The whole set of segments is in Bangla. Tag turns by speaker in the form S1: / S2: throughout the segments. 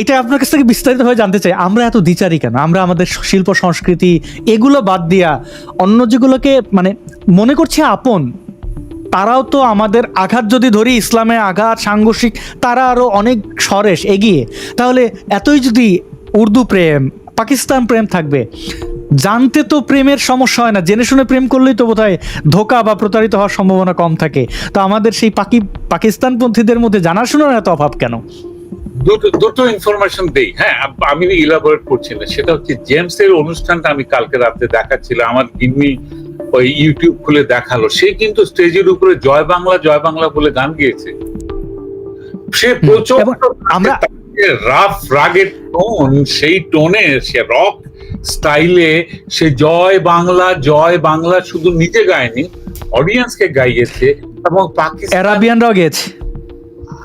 S1: এটা আপনার কাছ থেকে বিস্তারিত হয়ে জানতে চাই। আমরা এত দ্বিচারি কেন? আমরা আমাদের শিল্প, সংস্কৃতি এগুলো বাদ দিয়া অন্য যেগুলোকে মানে মনে করছি আপন, তারাও তো আমাদের আঘাত যদি ধরি, ইসলামে আঘাত, সাংঘর্ষিক, তারা আরও অনেক সরেস এগিয়ে। তাহলে এতই যদি উর্দু প্রেম, পাকিস্তান প্রেম থাকবে, জানতে তো প্রেমের সমস্যা হয় না। জেনে শুনে প্রেম করলেই তো বোধহয় ধোকা বা প্রতারিত হওয়ার সম্ভাবনা কম থাকে। তো আমাদের সেই পাকি পাকিস্তানপন্থীদের মধ্যে জানাশোনার এত অভাব কেন?
S2: দুটো দুটো ইনফরমেশন দেই। হ্যাঁ আমি ইলাবোরেট করছি না। সেটা হচ্ছে জেমস এর অনুষ্ঠানটা আমি কালকে রাতে দেখাচ্ছিলাম। আমার গিন্নি ওই ইউটিউব খুলে দেখাল। সে কিন্তু স্টেজের উপরে জয় বাংলা জয় বাংলা বলে গান গেয়েছে। সে
S1: প্রচণ্ড আমরা-
S2: রাফ রাগের টোন সেই টোনে সে রক স্টাইলে সে জয় বাংলা জয় বাংলা শুধু নিজে গায়নি অডিয়েন্সকে গাইয়েছে এবং পাকিস্তান
S1: অ্যারাবিয়ানরাও গেছে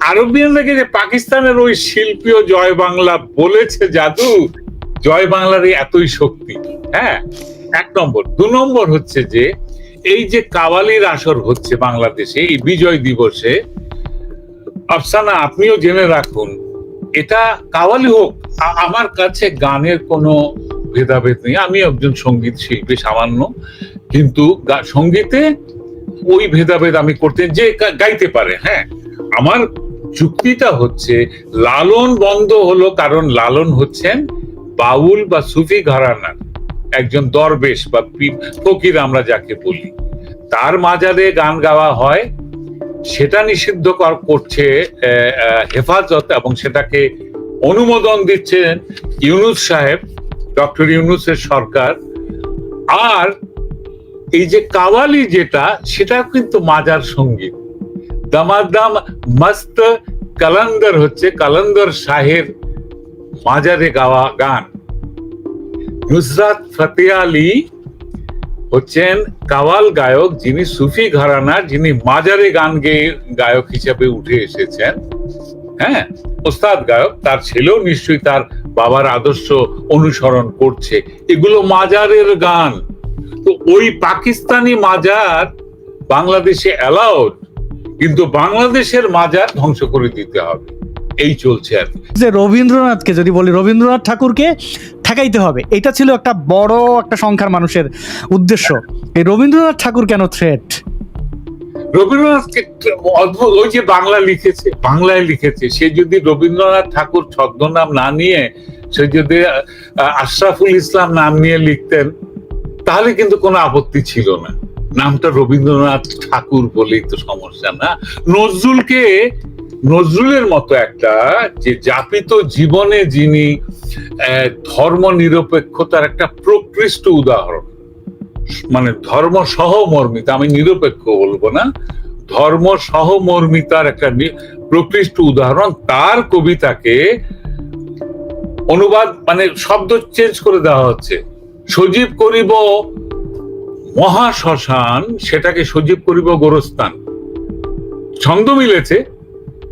S2: আরবিয়ানরা যে পাকিস্তানের ওই শিল্পীও জয় বাংলা বলেছে জাদু, জয় বাংলার এতই শক্তি। হ্যাঁ এক নম্বর। দু নম্বর হচ্ছে যে, এই যে কাওয়ালির আসর হচ্ছে বাংলাদেশে, এই বিজয় দিবসে, আফসানা, আপনিও জেনে রাখুন, এটা কাওয়ালি হোক আমার কাছে গানের কোনো ভেদাভেদ নেই। আমি একজন সংগীত শিল্পী সামান্য, কিন্তু সঙ্গীতে ওই ভেদাভেদ আমি করতে, যে গাইতে পারে হ্যাঁ। আমার যুক্তিটা হচ্ছে, লালন বন্ধ হলো কারণ লালন হচ্ছেন বাউল বা সুফি ঘরানার, একজন দরবেশ বা ফকির আমরা যাকে বলি। তার মাজারে গান গাওয়া হয়, সেটা নিষিদ্ধ কর- করছে হেফাজত এবং সেটাকে অনুমোদন দিচ্ছেন ইউনুস সাহেব, ডক্টর ইউনুসের সরকার। আর এই যে কাওয়ালি যেটা সেটা কিন্তু মাজার সংগীত দামাদাম মস্ত কালান্দর হচ্ছে কালান্দর শাহের মাজারে গাওয়া গান। নুসরাত ফতে আলী হচ্ছেন কাওয়াল গায়ক, যিনি সুফি ঘরানার যিনি মাজারে গান গেয়ে গায়ক হিসেবে উঠে এসেছেন। হ্যাঁ ওস্তাদ গায়ক, তার ছেলেও নিশ্চয়ই তার বাবার আদর্শ অনুসরণ করছে। এগুলো মাজারের গান। তো ওই পাকিস্তানি মাজার বাংলাদেশে অ্যালাউড কিন্তু বাংলাদেশের মাজার ধ্বংস করে দিতে হবে। এই চলছে আর
S1: যে রবীন্দ্রনাথকে যদি বলি রবীন্দ্রনাথ ঠাকুরকে ঠেকাইতে হবে। এটা ছিল একটা বড় একটা সংখ্যার মানুষের উদ্দেশ্য। এই রবীন্দ্রনাথ ঠাকুর কেন থ্রেট
S2: রবীন্দ্রনাথকে অদ্ভুত ওই যে বাংলা লিখেছে বাংলায় লিখেছে সে যদি রবীন্দ্রনাথ ঠাকুর ছদ্মনাম না নিয়ে সে যদি আশরাফুল ইসলাম নাম নিয়ে লিখতেন তাহলে কিন্তু কোনো আপত্তি ছিল না। নামটা রবীন্দ্রনাথ ঠাকুর বলেই তো সমস্যা, না? নজরুলকে, নজরুলের মতো একটা যে যাপিত জীবনে যিনি ধর্ম নিরপেক্ষতার একটা প্রকৃষ্ট উদাহরণ মানে ধর্ম সহমর্মিতা, আমি নিরপেক্ষ বলব না, ধর্ম সহমর্মিতার একটা প্রকৃষ্ট উদাহরণ, তার কবিতাকে অনুবাদ মানে শব্দ চেঞ্জ করে দেওয়া হচ্ছে। সজীব করিব মহাশ্মশান সেটাকে সজীব করিব গোরস্থান। ছন্দ মিলেছে,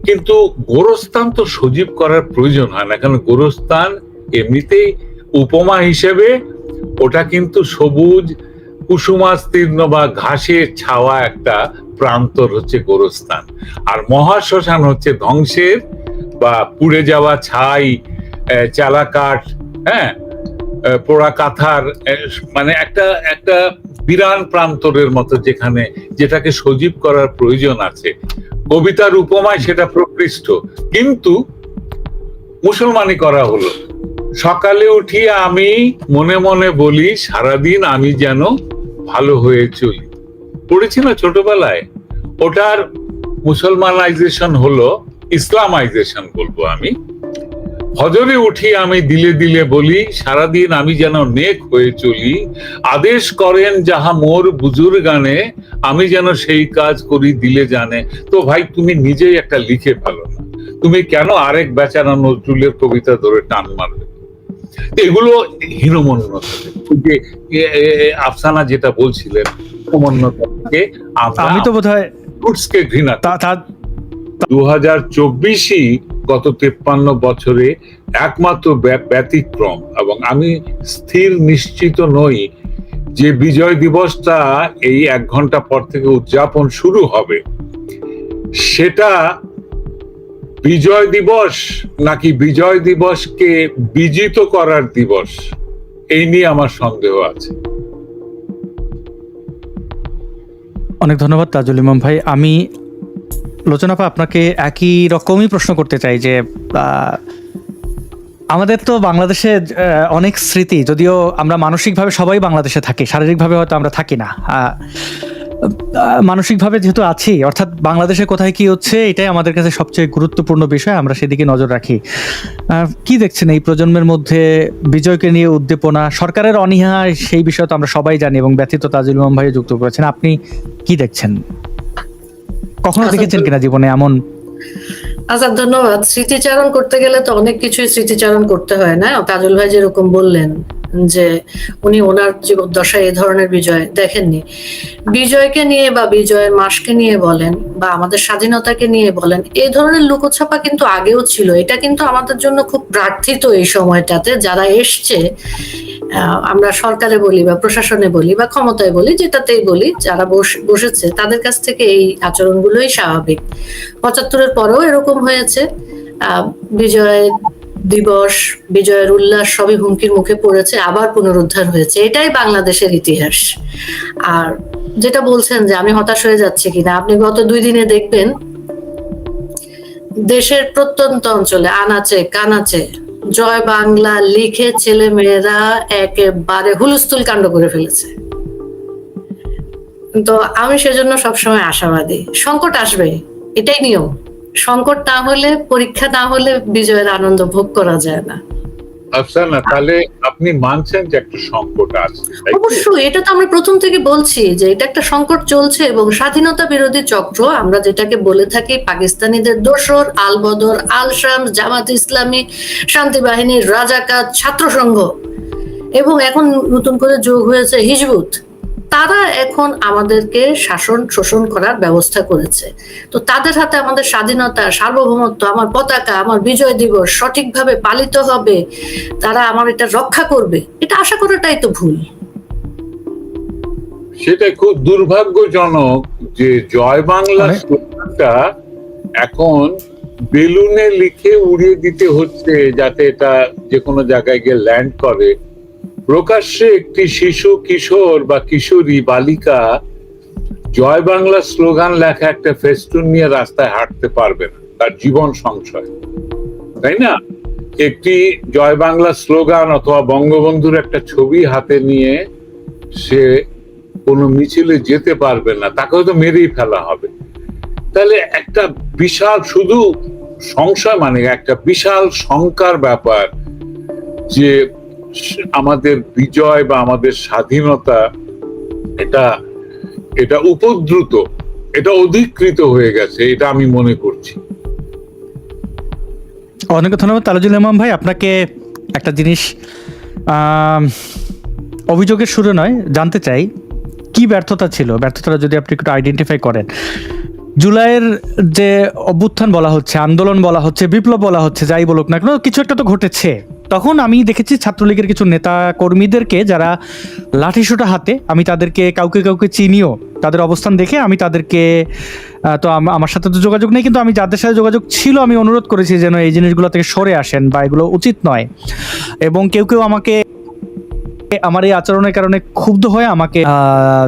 S2: কিন্তু গোরস্থান তো সজীব করার প্রয়োজন হয় না, কারণ গোরস্থান এমনিতেই উপমা হিসেবে ওটা কিন্তু সবুজ কুসুমাস্তীর্ণ বা ঘাসের ছাওয়া একটা প্রান্তর হচ্ছে গোরস্থান। আর মহাশ্মশান হচ্ছে ধ্বংসের বা পুড়ে যাওয়া ছাই চালাকাঠ হ্যাঁ পোড়া কাঁথার মানে একটা একটা বিরান প্রান্তরের মতো যেখানে যেটাকে সজীব করার প্রয়োজন আছে। কবিতার উপমায় সেটা প্রকৃষ্ট। কিন্তু মুসলমানি করা হলো। সকালে উঠি আমি মনে মনে বলি, সারাদিন আমি যেন ভালো হয়ে চলি। পড়েছি না ছোটবেলায়? ওটার মুসলমানাইজেশন হলো, ইসলামাইজেশন বলব আমি। হজরে উঠি আমি দিলে দিলে বলি সারাদিন আমি যেন নেক হয়ে চলি। আদেশ করেন যাহা মোর বুজুর গানে আমি যেন সেই কাজ করি দিলে জানে। তো ভাই তুমি নিজেই একটা লিখে ফেলো না। তুমি কেন আরেক বেচারা নজরুলের কবিতা ধরে টান মারবে এগুলো হীনমন্যতা। যে আফসানা যেটা বলছিলেন হীনমন্যতাকে
S1: আমি তো বোধহয়
S2: ঘৃণা দু হাজার চব্বিশই গত তেপ্পান্ন বছরে একমাত্র ব্যতিক্রম এবং আমি স্থির নিশ্চিত নই যে বিজয় দিবসটা এই এক ঘণ্টা পর থেকে উদযাপন শুরু হবে। সেটা বিজয় দিবস নাকি বিজয় দিবসকে বিজিত করার দিবস, এই নিয়ে আমার সন্দেহ আছে।
S1: অনেক ধন্যবাদ তাজুল ইমাম ভাই। আমি লোচনাপা আপনাকে একই রকমই প্রশ্ন করতে চাই যে আমাদের তো বাংলাদেশে অনেক স্মৃতি, যদিও আমরা মানসিকভাবে সবাই বাংলাদেশে থাকি, শারীরিকভাবে হয়তো আমরা থাকি না মানসিকভাবে যেহেতু আছি, অর্থাৎ বাংলাদেশে কোথায় কি হচ্ছে, এটাই আমাদের কাছে সবচেয়ে গুরুত্বপূর্ণ বিষয়, আমরা সেদিকে নজর রাখি। কি দেখছেন এই প্রজন্মের মধ্যে, বিজয়কে নিয়ে উদ্দীপনা, সরকারের অনীহা, সেই বিষয়ে তো আমরা সবাই জানি এবং ব্যথিত তাজুল ইমাম যুক্ত করেছেন, আপনি কি দেখছেন? কখনো দেখেছেন কিনা জীবনে এমন?
S3: আচ্ছা ধন্যবাদ। স্মৃতিচারণ করতে গেলে তো অনেক কিছুই স্মৃতিচারণ করতে হয় না? কাজল ভাই যেরকম বললেন। যে উনি ওনার জীবদ্দশায় এই ধরনের বিজয় দেখেননি। বিজয়কে নিয়ে বা বিজয়ের মাসকে নিয়ে বলেন বা আমাদের স্বাধীনতাকে নিয়ে বলেন এই ধরনের লুকোছাপা কিন্তু আগেও ছিল। এটা কিন্তু আমাদের জন্য খুব প্রার্থিত এই সময়টাতে। যারা এসছে আমরা সরকারে বলি বা প্রশাসনে বলি বা ক্ষমতায় বলি যেটাতেই বলি যারা বস- বসেছে তাদের কাছ থেকে এই আচরণগুলোই স্বাভাবিক। পঁচাত্তরের পরেও এরকম হয়েছে। আহ, বিজয় দিবস, বিজয়ের উল্লাস সবই হুমকির মুখে পড়েছে, আবার পুনরুদ্ধার হয়েছে। এটাই বাংলাদেশের ইতিহাস। আর যেটা বলছেন যে আমি হতাশ হয়ে যাচ্ছি কিনা, আপনি গত দুই দিনে দেখবেন, দেশের প্রত্যন্ত অঞ্চলে আনাচে কানাচে জয় বাংলা লিখে ছেলে মেয়েরা একেবারে হুলস্থুল কাণ্ড করে ফেলেছে। তো আমি সেজন্য সবসময় আশাবাদী। সংকট আসবে এটাই নিয়ম। সংকট না হলে পরীক্ষা না হলে বিজয়ের আনন্দ ভোগ করা যায় না।
S2: আফসানা তাহলে আপনি মানছেন যে একটা সংকট আছে
S3: অবশ্যই এটা তো আমরা প্রথম থেকে বলছি যে এটা একটা সংকট চলছে এবং স্বাধীনতা বিরোধী চক্র আমরা যেটাকে বলে থাকি পাকিস্তানিদের দোসর আল বদর আল শাম জামাত ইসলামী শান্তি বাহিনীর রাজাকাত ছাত্র সংঘ এবং এখন নতুন করে যোগ হয়েছে হিজবুত। তারা এখন আমাদেরকে শাসন শোষণ করার ব্যবস্থা করেছে। তো তাদের হাতে আমাদের স্বাধীনতা সার্বভৌমত্ব আমার পতাকা আমার বিজয় দিবস সঠিকভাবে পালিত হবে তারা আমার এটা রক্ষা করবে এটা আশা করাটাই তো ভুল।
S2: সেটা খুব দুর্ভাগ্যজনক যে জয় বাংলা স্লোগানটা এখন বেলুনে লিখে উড়িয়ে দিতে হচ্ছে যাতে এটা যে কোনো জায়গায় গিয়ে ল্যান্ড করে। প্রকাশ্যে একটি শিশু কিশোর বা কিশোরী বালিকা জয় বাংলা স্লোগান লেখা একটা ফেস্টুন নিয়ে রাস্তায় হাঁটতে পারবে না, তার জীবন সংশয়। তাই না? একটি জয় বাংলা স্লোগান অথবা বঙ্গবন্ধুর একটা ছবি হাতে নিয়ে সে কোনো মিছিলে যেতে পারবে না তাকে হয়তো মেরেই ফেলা হবে। তাহলে একটা বিশাল, শুধু সংশয় মানে একটা বিশাল শঙ্কার ব্যাপার যে আমাদের বিজয় বা আমাদের স্বাধীনতা এটা এটা উপদ্রুত, এটা অধিকৃত হয়ে গেছে, এটা আমি মনে করছি।
S1: অনেক ধন্যবাদ তালুজুল ইমাম ভাই। আপনাকে একটা জিনিস অভিযোগের শুরু নয়, জানতে চাই, কি ব্যর্থতা ছিল? ব্যর্থতাটা যদি আপনি একটু আইডেন্টিফাই করেন। জুলাইয়ের যে অভ্যুত্থান বলা হচ্ছে, আন্দোলন বলা হচ্ছে, বিপ্লব বলা হচ্ছে, যাই বলুক না কেন, কিছু একটা তো ঘটেছে। তখন আমি দেখেছি ছাত্রলীগের কিছু নেতা কর্মীদেরকে যারা লাঠিসোটা হাতে আমি তাদেরকে কাউকে কাউকে চিনিও, তাদের অবস্থান দেখে আমি তাদেরকে তো আমার সাথে তো যোগাযোগ নেই, কিন্তু আমি যাদের সাথে যোগাযোগ ছিল আমি অনুরোধ করেছি যেন এই জিনিসগুলো থেকে সরে আসেন বা এগুলো উচিত নয়। এবং কেউ কেউ আমাকে, আমার এই আচরণের কারণে ক্ষুব্ধ হয়ে আমাকে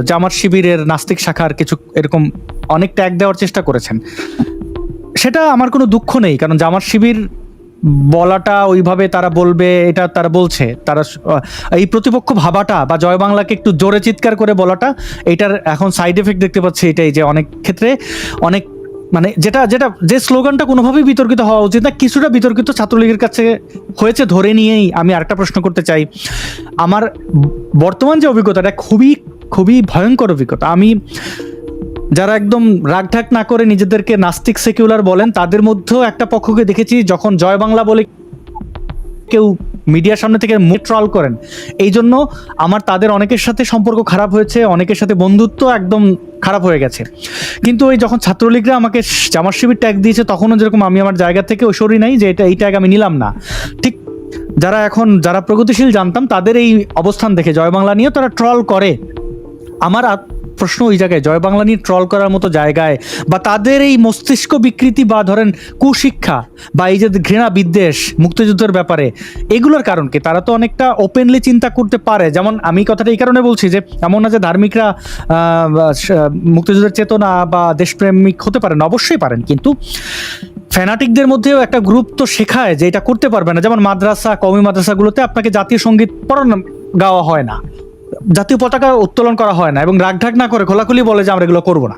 S1: জামাত শিবিরের নাস্তিক শাখার কিছু এরকম অনেক ট্যাগ দেওয়ার চেষ্টা করেছেন। সেটা আমার কোনো দুঃখ নেই, কারণ জামাত শিবির বলাটা ওইভাবে তারা বলবে, এটা তারা বলছে। তারা এই প্রতিপক্ষ ভাবাটা বা জয় বাংলাকে একটু জোরে চিৎকার করে বলাটা, এটার এখন সাইড এফেক্ট দেখতে পাচ্ছি এটাই যে অনেক ক্ষেত্রে অনেক মানে যেটা যেটা, যে স্লোগানটা কোনোভাবেই বিতর্কিত হওয়া উচিত না, কিছুটা বিতর্কিত ছাত্রলীগের কাছে হয়েছে, ধরে নিয়েই আমি আরেকটা প্রশ্ন করতে চাই। আমার বর্তমান যে অভিজ্ঞতাটা, খুবই খুবই ভয়ঙ্কর অভিজ্ঞতা। আমি যারা একদম রাগঢাক না করে নিজেদেরকে নাস্তিক সেকুলার বলেন, তাদের মধ্যেও একটা পক্ষকে দেখেছি যখন জয় বাংলা বলে কেউ মিডিয়ার সামনে থেকে ট্রল করেন। এই জন্য আমার তাদের অনেকের সাথে সম্পর্ক খারাপ হয়েছে, অনেকের সাথে বন্ধুত্ব একদম খারাপ হয়ে গেছে। কিন্তু ওই যখন ছাত্রলীগরা আমাকে জামার শিবির ট্যাগ দিয়েছে, তখনও যেরকম আমি আমার জায়গা থেকে ওই নাই যে এটা, এই ট্যাগ আমি নিলাম না। ঠিক যারা এখন, যারা প্রগতিশীল জানতাম, তাদের এই অবস্থান দেখে জয় বাংলা নিয়ে তারা ট্রল করে। আমার প্রশ্ন ওই জায়গায়, জয় বাংলা নিয়ে ট্রল করার মতো জায়গায় বা তাদের এই মস্তিষ্ক বিকৃতি বা ধরেন কুশিক্ষা বা এই যে ঘৃণা বিদ্বেষ, মুক্তিযুদ্ধের ব্যাপারে, এগুলোর কারণ কি? তারা তো অনেকটা ওপেনলি চিন্তা করতে পারে। যেমন আমি কথাটা এই কারণে বলছি যে, এমন না যে ধার্মিকরা মুক্তিযুদ্ধের চেতনা বা দেশপ্রেমিক হতে পারেন, অবশ্যই পারেন। কিন্তু ফ্যানাটিকদের মধ্যেও একটা গ্রুপ তো শেখায় যে এটা করতে পারবে না। যেমন মাদ্রাসা কমি মাদ্রাসাগুলোতে আপনাকে জাতীয় সংগীত পড়ানো, গাওয়া হয় না। জাতীয় পতাকা উত্তোলন করা হয় না এবং রাগঢাক না করে খোলাখুলি বলে যে আমরা এগুলো করব না।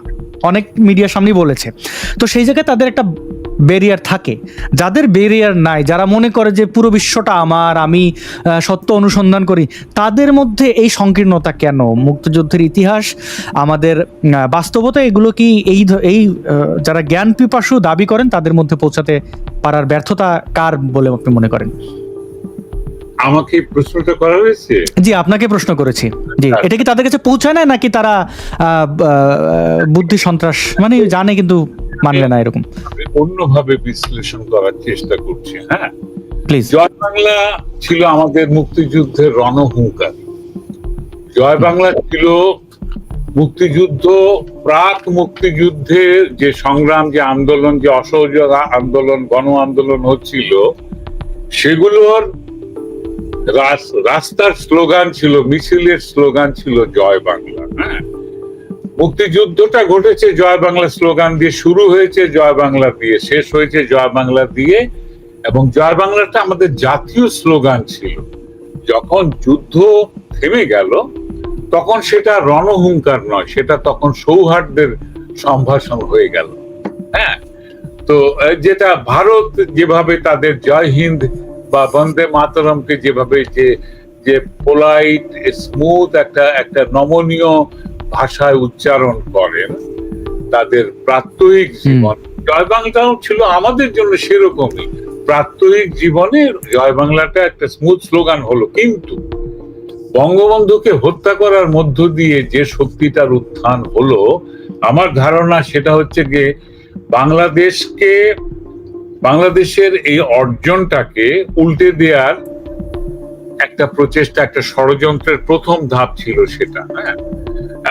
S1: অনেক মিডিয়ার সামনেই বলেছে। তো সেই জায়গায় তাদের একটা ব্যারিয়ার থাকে। যাদের ব্যারিয়ার নাই, যারা মনে করে যে পুরো বিশ্বটা আমার, আমি সত্য অনুসন্ধান করি, তাদের মধ্যে এই সংকীর্ণতা কেন? মুক্তিযুদ্ধের ইতিহাস, আমাদের বাস্তবতা, এগুলো কি এই এই যারা জ্ঞান পিপাসু দাবি করেন, তাদের মধ্যে পৌঁছাতে পারার ব্যর্থতা কার বলে আপনি মনে করেন?
S2: আমাকে প্রশ্নটা করা হয়েছে?
S1: জি আপনাকে প্রশ্ন করেছি। জি এটা কি তাদের কাছে পৌঁছায় না নাকি তারা বুদ্ধি সন্ত্রাস মানে জানে কিন্তু মানলে না এরকম?
S2: অন্যভাবে বিশ্লেষণ করার চেষ্টা করছি হ্যাঁ?
S1: প্লিজ
S2: জয় বাংলা ছিল আমাদের মুক্তিযুদ্ধের রণহুঙ্কার। জয় বাংলা ছিল মুক্তিযুদ্ধ প্রাক মুক্তিযুদ্ধের যে সংগ্রাম যে আন্দোলন যে অসহযোগ আন্দোলন গণ আন্দোলন হচ্ছিল সেগুলোর রাস্তার স্লোগান ছিল, মিছিলের স্লোগান ছিল, জয় বাংলা হ্যাঁ? মুক্তিযুদ্ধটা ঘটেছে, জয় বাংলা স্লোগান দিয়ে শুরু হয়েছে, জয় বাংলা দিয়ে শেষ হয়েছে, জয় বাংলা দিয়ে। এবং জয় বাংলাটা আমাদের জাতীয় স্লোগান ছিল। যখন যুদ্ধ থেমে গেল, তখন সেটা রণহুঙ্কার নয়, সেটা তখন সৌহার্দ্যের সম্ভাষণ হয়ে গেল হ্যাঁ? তো যেটা ভারত যেভাবে তাদের জয় হিন্দ বা বন্দে মাতরমকে যেভাবে যে যে পোলাইট স্মুথ একটা একটা নমনীয় ভাষায় উচ্চারণ করেন তাদের প্রাত্যহিক জীবন জয় বাংলাও ছিল আমাদের জন্য সেরকমই। প্রাত্যহিক জীবনে জয় বাংলাটা একটা স্মুথ স্লোগান হলো কিন্তু বঙ্গবন্ধুকে হত্যা করার মধ্য দিয়ে যে শক্তিটার উত্থান হলো আমার ধারণা সেটা হচ্ছে যে বাংলাদেশকে বাংলাদেশের এই অর্জনটাকে উল্টে দেওয়ার একটা প্রচেষ্টা, একটা ষড়যন্ত্রের প্রথম ধাপ ছিল সেটা হ্যাঁ?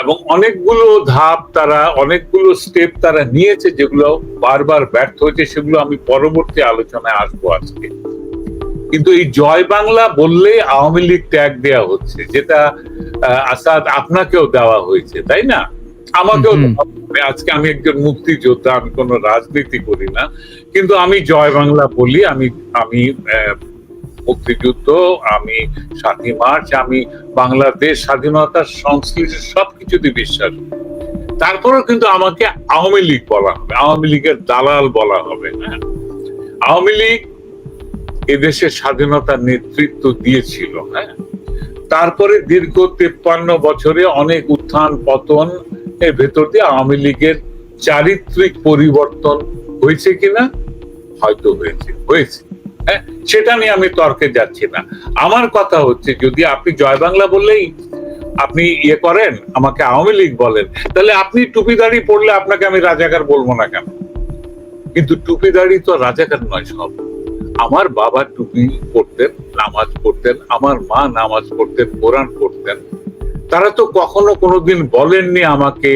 S2: এবং অনেকগুলো ধাপ তারা, অনেকগুলো স্টেপ তারা নিয়েছে যেগুলো বারবার ব্যর্থ হয়েছে, সেগুলো আমি পরবর্তী আলোচনায় আসব আজকে। কিন্তু এই জয় বাংলা বললে আওয়ামী লীগ ট্যাগ দেওয়া হচ্ছে, যেটা আসাদ আপনাকেও দেওয়া হয়েছে, তাই না? আমাকেও। আজকে আমি একজন মুক্তিযোদ্ধা আমি কোনো রাজনীতি করি না কিন্তু আমি জয় বাংলা বলি আমি আমি মুক্তিযুদ্ধ আমি সাতই মার্চ আমি বাংলাদেশ স্বাধীনতার সংশ্লিষ্ট সবকিছুতে বিশ্বাস। তারপরেও কিন্তু আমাকে আওয়ামী লীগ বলা হবে আওয়ামী লীগের দালাল বলা হবে হ্যাঁ আওয়ামী লীগ এদেশের স্বাধীনতার নেতৃত্ব দিয়েছিল হ্যাঁ তারপরে দীর্ঘ তেপ্পান্ন বছরে অনেক উত্থান পতন এর ভেতর দিয়ে আওয়ামী লীগের চারিত্রিক পরিবর্তন হয়েছে কিনা? হয়তো হয়েছে হয়েছে। হ্যাঁ সেটা নিয়ে আমি তর্কে যাচ্ছি না। আমার কথা হচ্ছে, যদি আপনি জয় বাংলা বললেই আপনি ইয়ে করেন, আমাকে আওয়ামী লীগ বলেন, তাহলে আপনি টুপি দাড়ি পড়লে আপনাকে আমি রাজাকার বলব না কেন? কিন্তু টুপি দাড়ি তো রাজাকার নয় সব। আমার বাবা টুপি পড়তেন, নামাজ পড়তেন, আমার মা নামাজ পড়তেন, কোরআন পড়তেন। তারা তো কখনো কোনোদিন বলেননি আমাকে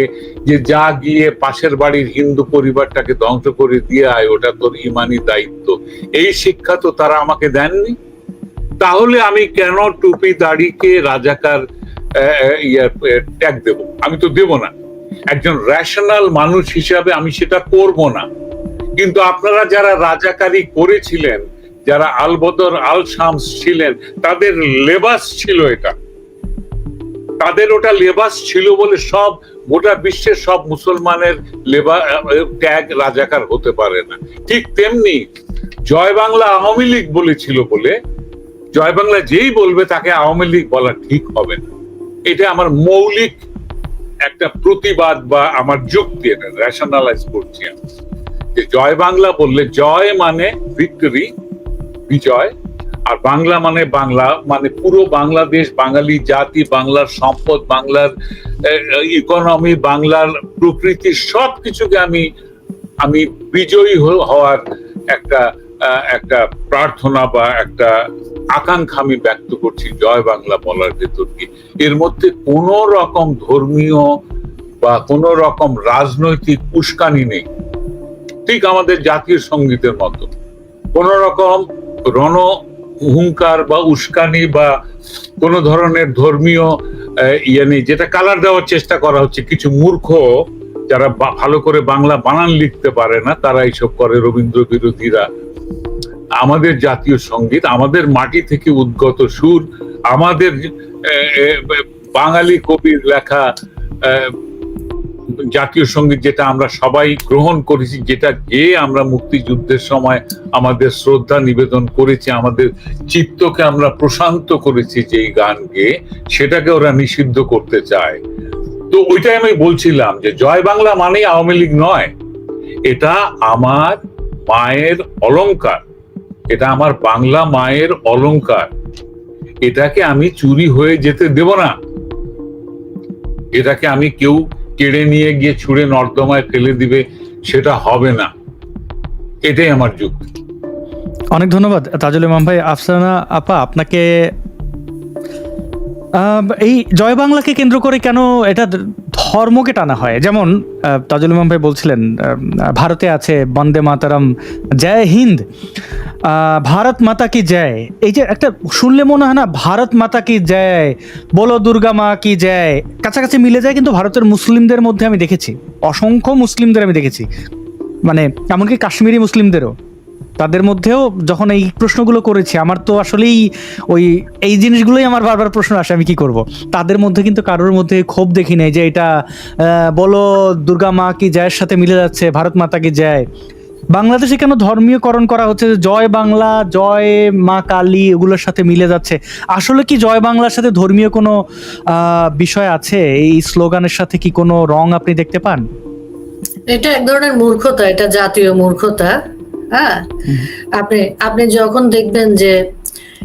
S2: যে যা গিয়ে পাশের বাড়ির হিন্দু পরিবারটাকে ধ্বংস করে দিয়ে আয়, ওটা তোর ইমানি দায়িত্ব। এই শিক্ষা তো তারা আমাকে দেননি। তাহলে আমি কেন টুপি দাড়িকে রাজাকার ট্যাগ দেব? আমি তো দেব না। একজন রেশনাল মানুষ হিসাবে আমি সেটা করব না। কিন্তু আপনারা যারা রাজাকারী করেছিলেন, যারা আলবদর আল শামস ছিলেন, তাদের লেবাস ছিল এটা। তাদের ওটা লেবাস ছিল বলে সব গোটা বিশ্বের সব মুসলমানের লেবা ট্যাগ রাজাকার হতে পারে না। ঠিক তেমনি জয় বাংলা আওয়ামী লীগ বলেছিল বলে, জয় বাংলা যেই বলবে তাকে আওয়ামী লীগ বলা ঠিক হবে না। এটা আমার মৌলিক একটা প্রতিবাদ বা আমার যুক্তি, এটা রেশনালাইজ করছি আমি। যে জয় বাংলা বললে জয় মানে ভিক্টরি বিজয় আর বাংলা মানে বাংলা মানে পুরো বাংলাদেশ, বাঙালি জাতি, বাংলার সম্পদ, বাংলার ইকোনমি বাংলার প্রকৃতি সব কিছুকে আমি আমি বিজয়ী হওয়ার একটা একটা প্রার্থনা বা একটা আকাঙ্ক্ষা আমি ব্যক্ত করছি জয় বাংলা বলার ভেতর দিয়ে। এর মধ্যে কোন রকম ধর্মীয় বা কোন রকম রাজনৈতিক উস্কানি নেই। ঠিক আমাদের জাতীয় সঙ্গীতের মতো। কোন রকম রণ হুঙ্কার বা উস্কানি বা কোন ধরনের ধর্মীয় ইয়ে নেই। যেটা কালার দেওয়ার চেষ্টা করা হচ্ছে। কিছু মূর্খ যারা ভালো করে বাংলা বানান লিখতে পারে না, তারা এইসব করে রবীন্দ্র বিরোধীরা। আমাদের জাতীয় সংগীত, আমাদের মাটি থেকে উদ্গত সুর, আমাদের বাঙালি কবির লেখা জাতীয় সংগীত যেটা আমরা সবাই গ্রহণ করেছি, যেটা গেয়ে আমরা মুক্তিযুদ্ধের সময় আমাদের শ্রদ্ধা নিবেদন করেছি, আমাদের চিত্তকে আমরা প্রশান্ত করেছি যেই গান গেয়ে সেটাকে ওরা নিষিদ্ধ করতে চায়। তো ওইটাই আমি বলছিলাম যে জয় বাংলা মানেই আওয়ামী লীগ নয়, এটা আমার মায়ের অলংকার, এটা আমার বাংলা মায়ের অলংকার, এটাকে আমি চুরি হয়ে যেতে দেব না, এটাকে আমি কেউ কেড়ে নিয়ে গিয়ে ছুঁড়ে নর্দমায় ফেলে দিবে, সেটা হবে না। এটাই আমার যুক্তি।
S1: অনেক ধন্যবাদ, তাজুল ইমাম ভাই। আফসানা আপা, আপনাকে এই জয় বাংলাকে কেন্দ্র করে কেন এটা ধর্মকে টানা হয়? যেমন তাজুল ইমাম ভাই বলছিলেন ভারতে আছে বন্দে মাতারাম, জয় হিন্দ। ভারত মাতা কি জয়? এই যে একটা, শুনলে মনে হয় না, ভারত মাতা কি জয়? বলো দুর্গা মা কি জয়? কাছাকাছি মিলে যায় কিন্তু ভারতের মুসলিমদের মধ্যে আমি দেখেছি। অসংখ্য মুসলিমদের আমি দেখেছি। মানে এমনকি কাশ্মীরি মুসলিমদেরও। তাদের মধ্যেও যখন এই প্রশ্নগুলো করেছি, আমার তো আসলেই ওই, এই জিনিসগুলোই আমার বারবার প্রশ্ন আসে, আমি কি করব? তাদের মধ্যে কিন্তু কারোর মধ্যে ক্ষোভ দেখি নাই যে এটা বলো, দুর্গা মা কি জয়ের সাথে মিলে যাচ্ছে, ভারত মাতা কি জয়? বাংলাদেশে কেন ধর্মীয়করণ করা হচ্ছে জয় বাংলা, জয় মা কালী এগুলোর সাথে মিলে যাচ্ছে? আসলে কি জয় বাংলার সাথে ধর্মীয় কোনো বিষয় আছে? এই স্লোগানের সাথে কি কোনো রং আপনি দেখতে পান?
S3: এটা এক ধরনের মূর্খতা, এটা জাতীয় মূর্খতা। হ্যাঁ? আপনি আপনি যখন দেখবেন যে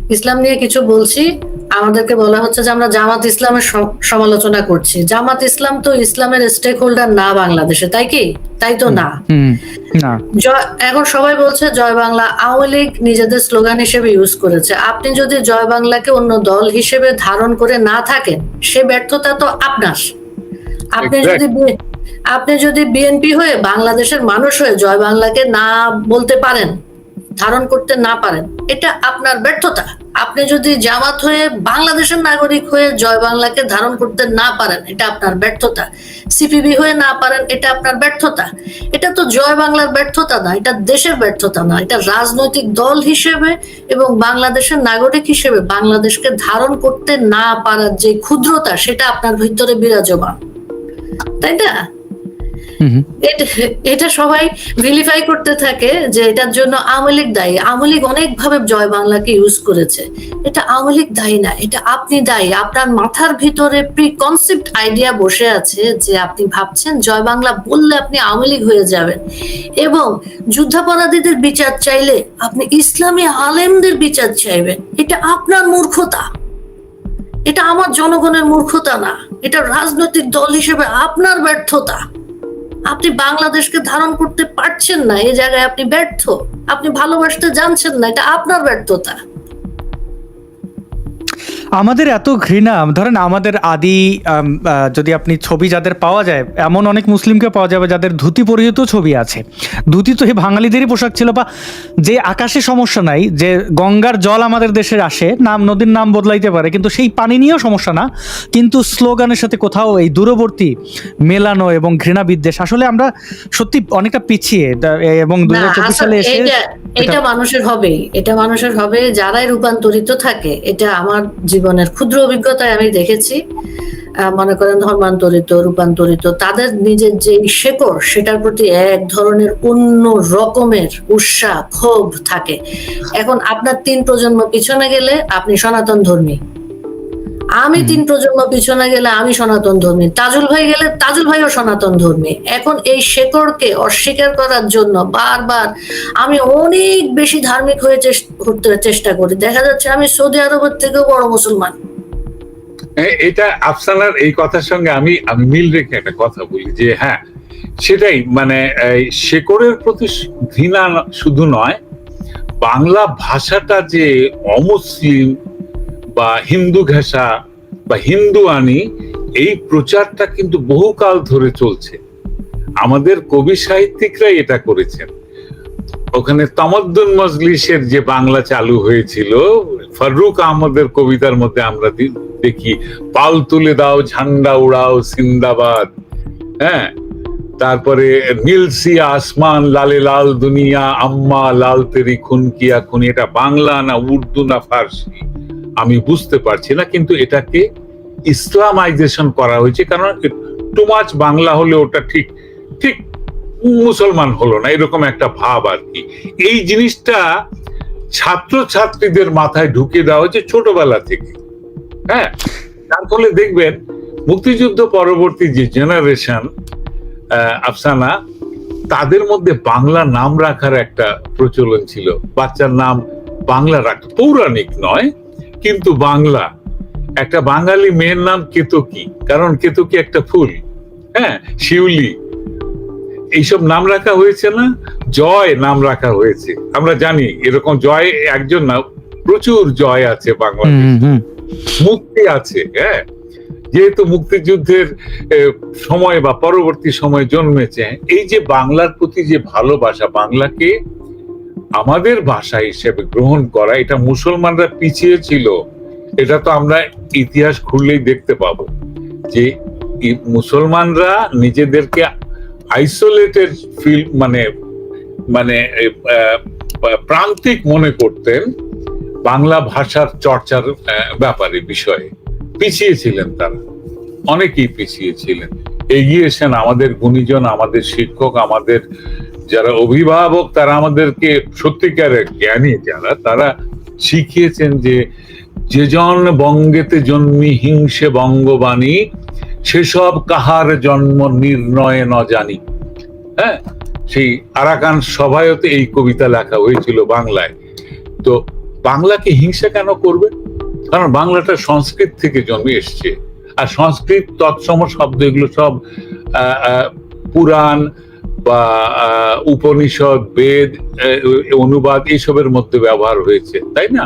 S3: ইসলাম নিয়ে কিছু বলছি আমাদেরকে বলা হচ্ছে যে আমরা জামাত ইসলামের সমালোচনা করছি। জামাত ইসলাম তো ইসলামের স্টেক হোল্ডার না বাংলাদেশে তাই কি? তাই তো না? জয় এখন সবাই বলছে জয় বাংলা আওয়ামী লীগ নিজেদের স্লোগান হিসেবে ইউজ করেছে। আপনি যদি জয় বাংলাকে অন্য দল হিসেবে ধারণ করে না থাকেন সে ব্যর্থতা তো আপনার। আপনি যদি আপনি যদি বিএনপি হয়ে বাংলাদেশের মানুষ হয়ে জয় বাংলাকে না বলতে পারেন, ধারণ করতে না পারেন, এটা আপনার ব্যর্থতা। আপনি যদি জামাত হয়ে বাংলাদেশের নাগরিক হয়ে জয় বাংলাকে ধারণ করতে না পারেন, এটা আপনার ব্যর্থতা। সিপিবি হয়ে না পারেন, এটা আপনার ব্যর্থতা। এটা তো জয় বাংলার ব্যর্থতা না, এটা দেশের ব্যর্থতা না, এটা রাজনৈতিক দল হিসেবে এবং বাংলাদেশের নাগরিক হিসেবে বাংলাদেশকে ধারণ করতে না পারার যে ক্ষুদ্রতা, সেটা আপনার ভিতরে বিরাজমান। তাই না? এটা সবাই ভিলিফাই করতে থাকে যে এটার জন্য আওয়ামী লীগ দায়ী। আওয়ামী লীগ অনেকভাবে জয় বাংলাকে ইউজ করেছে। এটা আওয়ামী লীগ দায়ী না, এটা আপনি দায়ী। আপনার মাথার ভিতরে প্রি কনসেপ্ট আইডিয়া বসে আছে যে আপনি ভাবছেন জয় বাংলা বললে আপনি আওয়ামী লীগ হয়ে যাবেন। এবং যুদ্ধাপরাধীদের বিচার চাইলে আপনি ইসলামী আলেমদের বিচার চাইবেন। এটা আপনার মূর্খতা। এটা আমার জনগণের মূর্খতা না। এটা রাজনৈতিক দল হিসেবে আপনার ব্যর্থতা। আপনি বাংলাদেশকে ধারণ করতে পারছেন না, এই জায়গায় আপনি ব্যর্থ। আপনি ভালোবাসতে জানছেন না, এটা আপনার ব্যর্থতা।
S1: আমাদের এত ঘৃণা ধরেন আমাদের আদি যদি আপনি ছবি যাদের পাওয়া যায় এমন অনেক মুসলিমকে পাওয়া যাবে যাদের ধুতি পরিহিত ছবি আছে। ধুতি তো এই বাঙালিদেরই পোশাক ছিল বা যে আকাশে সমস্যা নাই যে গঙ্গার জল আমাদের দেশে আসে নাম নদীর নাম বদলাইতে পারে কিন্তু সেই পানি নিয়েও সমস্যা না। কিন্তু স্লোগানের সাথে কোথাও এই দূরবর্তী মেলানো এবং ঘৃণা বিদ্বেষ আসলে আমরা সত্যি অনেকটা পিছিয়ে এবং দু
S3: না, হাসান,
S1: সালে এসে
S3: এটা এটা মানুষের হবে এটা মানুষের হবে যারাই রূপান্তরিত থাকে এটা আমার জীবনের ক্ষুদ্র অভিজ্ঞতায় আমি দেখেছি মনে করেন ধর্মান্তরিত, রূপান্তরিত, তাদের নিজের যে শেকড়, সেটার প্রতি এক ধরনের অন্য রকমের উৎসাহ ক্ষোভ থাকে। এখন আপনার তিন প্রজন্ম পিছনে গেলে আপনি সনাতন ধর্মী। আমি তিন প্রজন্ম পিছনে গেলে আমি সনাতন ধর্মী। তাজুল ভাই গেলে তাজুল ভাইও সনাতন ধর্মী। এখন এই শেকড়কে অস্বীকার করার জন্য বারবার আমি অনেক বেশি ধার্মিক হয়ে হতে চেষ্টা করি। দেখা যাচ্ছে আমি সৌদি আরবের থেকেও বড় মুসলমান।
S2: এটা আফসানার এই কথার সঙ্গে আমি আমি মিল রেখে একটা কথা বলি যে হ্যাঁ সেটাই মানে শেকড়ের প্রতি ঘৃণা শুধু নয়, বাংলা ভাষাটা যে অমুসলিম বা হিন্দু ঘেঁষা বা হিন্দু আনি এই প্রচারটা কিন্তু বহুকাল ধরে চলছে। আমাদের কবি সাহিত্যিকরাই এটা করেছেন। ওখানে তমদ্দুন মজলিসের যে বাংলা চালু হয়েছিল, ফারুক আহমদের কবিতার মধ্যে আমরা দেখি, পাল তুলে দাও, ঝান্ডা উড়াও, সিন্দাবাদ। হ্যাঁ তারপরে নীলসি আসমান, লালে লাল দুনিয়া, আম্মা, লাল তেরি খুন কিয়া খুন, এটা বাংলা না উর্দু না ফার্সি। আমি বুঝতে পারছি না, কিন্তু এটাকে ইসলামাইজেশন করা হয়েছে, কারণ টু মাচ বাংলা হলে ওটা ঠিক ঠিক মুসলমান হলো না, এরকম একটা ভাব আর কি। এই জিনিসটা ছাত্র ছাত্রীদের মাথায় ঢুকিয়ে দেওয়া হয়েছে ছোটবেলা থেকে। হ্যাঁ তার ফলে দেখবেন মুক্তিযুদ্ধ পরবর্তী যে জেনারেশন আফসানা, তাদের মধ্যে বাংলা নাম রাখার একটা প্রচলন ছিল। বাচ্চার নাম বাংলা রাখত, পৌরাণিক নয় কিন্তু বাংলা। একটা বাঙালি মেয়ের নাম কেতকী কারণ কেতকী একটা ফুল হ্যাঁ শিউলি। এইসব নাম রাখা হয়েছে না? জয় নাম রাখা হয়েছে। আমরা জানি এরকম জয় একজন না প্রচুর জয় আছে বাংলাদেশ। মুক্তি আছে হ্যাঁ। যেহেতু মুক্তিযুদ্ধের সময় বা পরবর্তী সময় জন্মেছে এই যে বাংলার প্রতি যে ভালোবাসা বাংলাকে আমাদের ভাষা হিসেবে গ্রহণ করা, এটা মুসলমানরা পিছিয়ে ছিল, এটা তো আমরা ইতিহাস খুললেই দেখতে পাবো যে মুসলমানরা নিজেদেরকে আইসোলেটেড ফিল মানে মানে প্রান্তিক মনে করতেন বাংলা ভাষার চর্চার ব্যাপারে, বিষয়ে। পিছিয়ে ছিলেন তারা। অনেকেই পিছিয়ে ছিলেন। এগিয়েছেন আমাদের গুণীজন, আমাদের শিক্ষক, আমাদের যারা অভিভাবক, তারা আমাদেরকে সত্যিকারের জ্ঞানী যারা, তারা শিখিয়েছেন যে যেজন বঙ্গেতে জন্মি হিংসে বঙ্গবাণী, সেসব কাহার জন্ম নির্ণয়ে ন জানি। হ্যাঁ? সেই আরাকান সভায়তে এই কবিতা লেখা হয়েছিল বাংলায়। তো বাংলাকে হিংসা কেন করবে? কারণ বাংলাটা সংস্কৃত থেকে জন্মে এসছে। আর সংস্কৃত তৎসম শব্দ এগুলো সব পুরাণ বা উপনিষদ বেদ অনুবাদ এইসবের মধ্যে ব্যবহার হয়েছে তাই না?